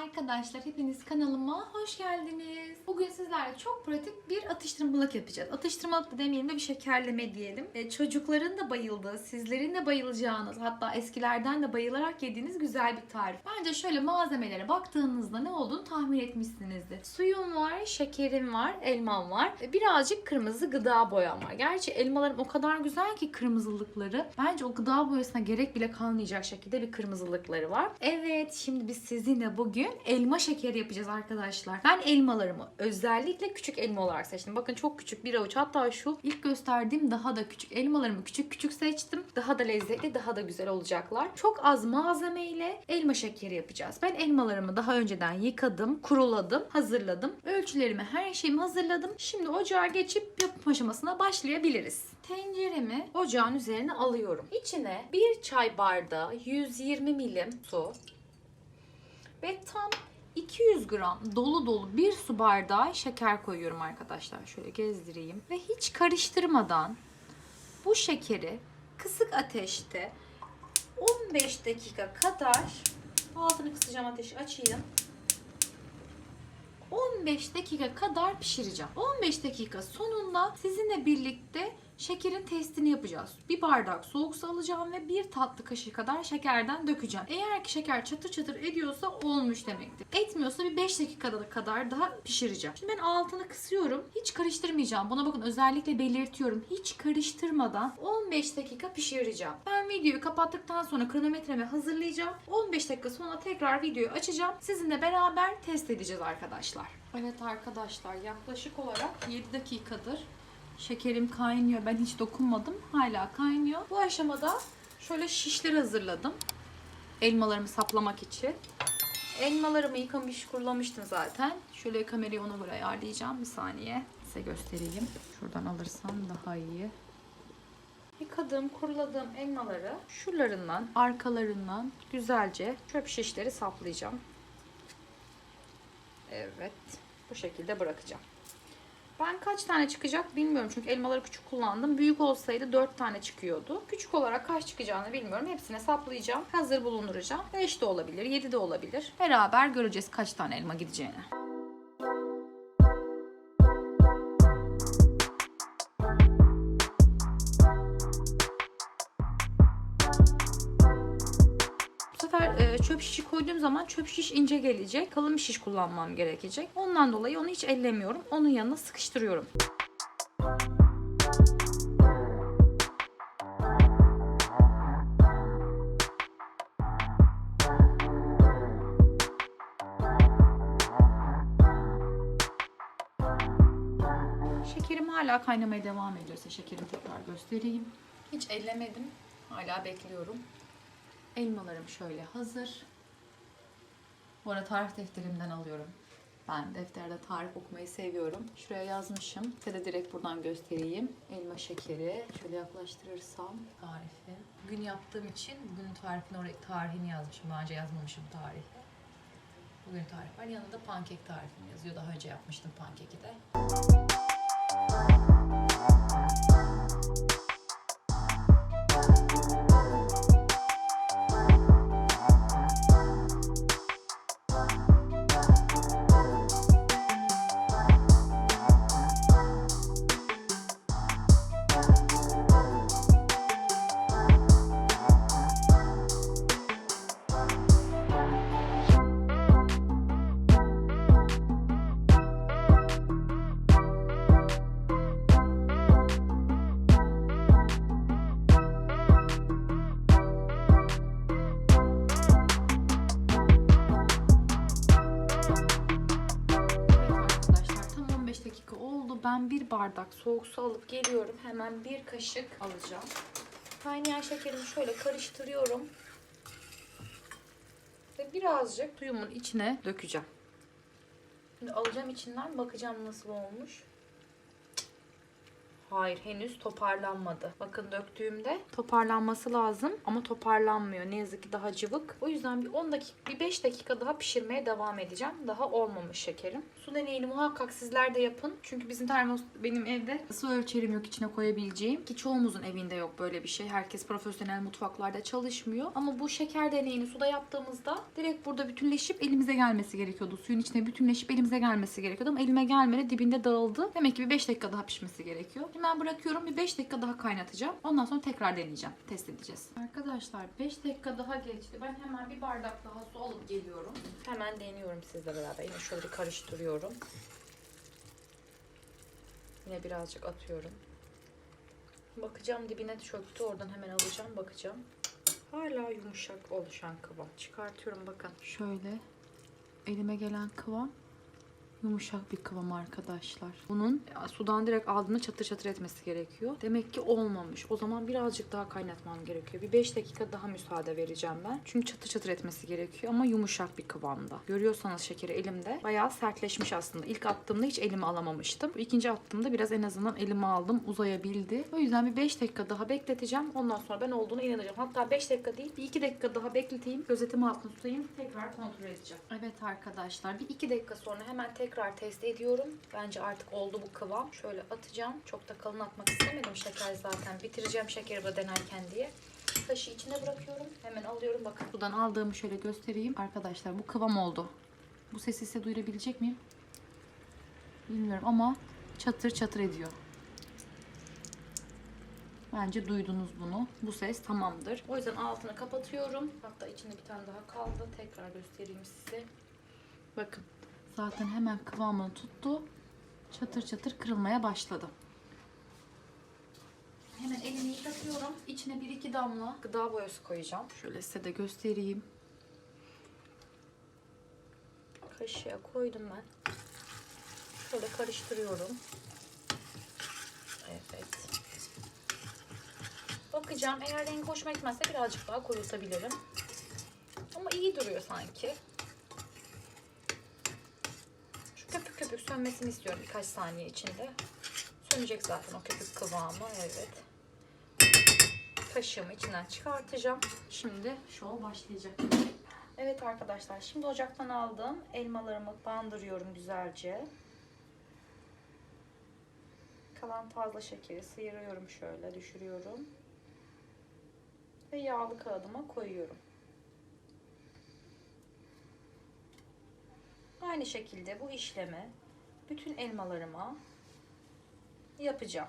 Arkadaşlar hepiniz kanalıma hoş geldiniz. Bugün sizlerle çok pratik bir atıştırmalık yapacağız. Atıştırmalık da demeyelim de bir şekerleme diyelim. E, çocukların da bayıldığı, sizlerin de bayılacağınız hatta eskilerden de bayılarak yediğiniz güzel bir tarif. Bence şöyle malzemelere baktığınızda ne olduğunu tahmin etmişsinizdir. Suyum var, şekerim var, elmam var. E, birazcık kırmızı gıda boyam var. Gerçi elmalarım o kadar güzel ki kırmızılıkları. Bence o gıda boyasına gerek bile kalmayacak şekilde bir kırmızılıkları var. Evet şimdi biz sizinle bugün elma şekeri yapacağız arkadaşlar. Ben elmalarımı özellikle küçük elma olarak seçtim. Bakın çok küçük bir avuç. Hatta şu ilk gösterdiğim daha da küçük. Elmalarımı küçük küçük seçtim. Daha da lezzetli, daha da güzel olacaklar. Çok az malzemeyle elma şekeri yapacağız. Ben elmalarımı daha önceden yıkadım, kuruladım, hazırladım. Ölçülerimi, her şeyimi hazırladım. Şimdi ocağa geçip yapım aşamasına başlayabiliriz. Tenceremi ocağın üzerine alıyorum. İçine bir çay bardağı 120 milim su ve tam 200 gram dolu dolu bir su bardağı şeker koyuyorum arkadaşlar. Şöyle gezdireyim. Ve hiç karıştırmadan bu şekeri kısık ateşte 15 dakika kadar altını kısacağım ateşi açayım. 15 dakika kadar pişireceğim. 15 dakika sonunda sizinle birlikte şekerin testini yapacağız. Bir bardak soğuk su alacağım ve bir tatlı kaşığı kadar şekerden dökeceğim. Eğer ki şeker çatır çatır ediyorsa olmuş demektir. Etmiyorsa bir 5 dakikada kadar daha pişireceğim. Şimdi ben altını kısıyorum. Hiç karıştırmayacağım. Buna bakın özellikle belirtiyorum. Hiç karıştırmadan 15 dakika pişireceğim. Ben videoyu kapattıktan sonra kronometremi hazırlayacağım. 15 dakika sonra tekrar videoyu açacağım. Sizinle beraber test edeceğiz arkadaşlar. Evet arkadaşlar yaklaşık olarak 7 dakikadır Şekerim kaynıyor. Ben hiç dokunmadım. Hala kaynıyor. Bu aşamada şöyle şişler hazırladım. Elmalarımı saplamak için. Elmalarımı yıkamış, kurulamıştım zaten. Şöyle kamerayı ona göre ayarlayacağım. Bir saniye. Size göstereyim. Şuradan alırsam daha iyi. Yıkadığım, kuruladığım elmaları şuralarından, arkalarından güzelce çöp şişleri saplayacağım. Evet. Bu şekilde bırakacağım. Ben kaç tane çıkacak bilmiyorum çünkü elmaları küçük kullandım. Büyük olsaydı 4 tane çıkıyordu. Küçük olarak kaç çıkacağını bilmiyorum. Hepsine saplayacağım. Hazır bulunduracağım. 5 de olabilir, 7 de olabilir. Beraber göreceğiz kaç tane elma gideceğini. E, çöp şişi koyduğum zaman çöp şiş ince gelecek. Kalın bir şiş kullanmam gerekecek. Ondan dolayı onu hiç ellemiyorum. Onun yanına sıkıştırıyorum. Şekerim hala kaynamaya devam ediyor. Size şekerimi tekrar göstereyim. Hiç ellemedim. Hala bekliyorum. Elmalarım şöyle hazır. Bu arada tarif defterimden alıyorum. Ben defterde tarif okumayı seviyorum. Şuraya yazmışım. Size de direkt buradan göstereyim. Elma şekeri. Şöyle yaklaştırırsam tarifi. Bugün yaptığım için bugün tarifini oraya tarihini yazmışım. Daha önce yazmamışım tarihi. Bugün tarif var. Yanında pankek tarifim yazıyor. Daha önce yapmıştım pankeki de. Ben bir bardak soğuk su alıp geliyorum. Hemen bir kaşık alacağım. Kaynayan şekerimi şöyle karıştırıyorum. Ve birazcık suyumun içine dökeceğim. Şimdi alacağım içinden bakacağım nasıl olmuş. Hayır henüz toparlanmadı. Bakın döktüğümde toparlanması lazım ama toparlanmıyor. Ne yazık ki daha cıvık. O yüzden bir 10 dakika, bir 5 dakika daha pişirmeye devam edeceğim. Daha olmamış şekerim. Su deneyini muhakkak sizler de yapın. Çünkü bizim termos benim evde ısı ölçerim yok içine koyabileceğim. Ki çoğumuzun evinde yok böyle bir şey. Herkes profesyonel mutfaklarda çalışmıyor. Ama bu şeker deneyini suda yaptığımızda direkt burada bütünleşip elimize gelmesi gerekiyordu. Suyun içine bütünleşip elimize gelmesi gerekiyordu ama elime gelmedi dibinde dağıldı. Demek ki bir 5 dakika daha pişmesi gerekiyor. Şimdi ben bırakıyorum bir 5 dakika daha kaynatacağım. Ondan sonra tekrar deneyeceğim. Test edeceğiz. Arkadaşlar 5 dakika daha geçti. Ben hemen bir bardak daha su alıp geliyorum. Hemen deniyorum sizle beraber. Yine şöyle bir karıştırıyorum. Yine birazcık atıyorum. Bakacağım dibine çöktü. Oradan hemen alacağım. Bakacağım. Hala yumuşak oluşan kıvam. Çıkartıyorum bakın. Şöyle elime gelen kıvam yumuşak bir kıvam arkadaşlar. Bunun ya, sudan direkt aldığında çatır çatır etmesi gerekiyor. Demek ki olmamış. O zaman birazcık daha kaynatmam gerekiyor. Bir 5 dakika daha müsaade vereceğim ben. Çünkü çatır çatır etmesi gerekiyor ama yumuşak bir kıvamda. Görüyorsanız şekeri elimde bayağı sertleşmiş aslında. İlk attığımda hiç elime alamamıştım. İkinci attığımda biraz en azından elime aldım. Uzayabildi. O yüzden bir 5 dakika daha bekleteceğim. Ondan sonra ben olduğunu inanacağım. Hatta 5 dakika değil bir 2 dakika daha bekleteyim. Gözetim altında tutayım. Tekrar kontrol edeceğim. Evet arkadaşlar bir 2 dakika sonra hemen tekrar test ediyorum. Bence artık oldu bu kıvam. Şöyle atacağım. Çok da kalın atmak istemedim şeker zaten. Bitireceğim şekeri bu denerken diye. Kaşığı içine bırakıyorum. Hemen alıyorum. Bakın buradan aldığımı şöyle göstereyim. Arkadaşlar bu kıvam oldu. Bu sesi size duyurabilecek miyim? Bilmiyorum ama çatır çatır ediyor. Bence duydunuz bunu. Bu ses tamamdır. O yüzden altını kapatıyorum. Hatta içinde bir tane daha kaldı. Tekrar göstereyim size. Bakın. Zaten hemen kıvamını tuttu. Çatır çatır kırılmaya başladı. Hemen elimi yıkatıyorum. İçine bir iki damla gıda boyası koyacağım. Şöyle size de göstereyim. Kaşığa koydum ben. Şöyle karıştırıyorum. Evet. Bakacağım. Eğer renk hoşuma gitmezse birazcık daha koyultabilirim. Ama iyi duruyor sanki. Şu köpük köpük sönmesini istiyorum birkaç saniye içinde. Sönecek zaten o köpük kıvamı. Evet. Kaşığımı içinden çıkartacağım. Şimdi şov başlayacak. Evet arkadaşlar şimdi ocaktan aldığım elmalarımı bandırıyorum güzelce. Kalan fazla şekeri sıyırıyorum şöyle düşürüyorum. Ve yağlı kağıdıma koyuyorum. Aynı şekilde bu işlemi bütün elmalarıma yapacağım.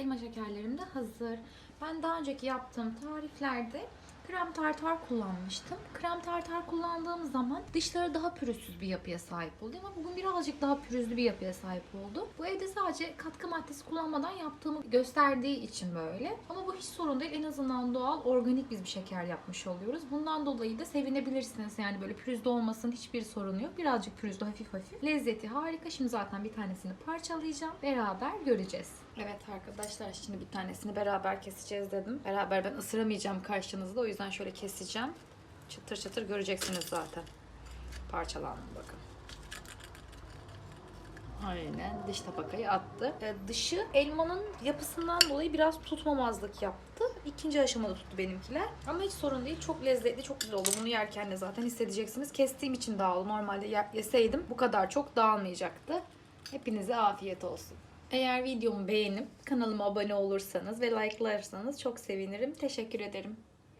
Elma şekerlerim de hazır. Ben daha önceki yaptığım tariflerde krem tartar kullanmıştım. Krem tartar kullandığım zaman dışları daha pürüzsüz bir yapıya sahip oldu ama bugün birazcık daha pürüzlü bir yapıya sahip oldu. Bu evde sadece katkı maddesi kullanmadan yaptığımı gösterdiği için böyle. Ama bu hiç sorun değil. En azından doğal, organik biz bir şeker yapmış oluyoruz. Bundan dolayı da sevinebilirsiniz. Yani böyle pürüzlü olmasının hiçbir sorunu yok. Birazcık pürüzlü hafif hafif. Lezzeti harika. Şimdi zaten bir tanesini parçalayacağım. Beraber göreceğiz. Evet arkadaşlar şimdi bir tanesini beraber keseceğiz dedim. Beraber ben ısıramayacağım karşınızda. O yüzden şöyle keseceğim. Çıtır çıtır göreceksiniz zaten. Parçalandı bakın. Aynen dış tabakayı attı. Ee, dışı elmanın yapısından dolayı biraz tutmamazlık yaptı. İkinci aşamada tuttu benimkiler. Ama hiç sorun değil. Çok lezzetli, çok güzel oldu. Bunu yerken de zaten hissedeceksiniz. Kestiğim için dağıldı. Normalde ye- yeseydim bu kadar çok dağılmayacaktı. Hepinize afiyet olsun. Eğer videomu beğenip kanalıma abone olursanız ve like'larsanız çok sevinirim. Teşekkür ederim.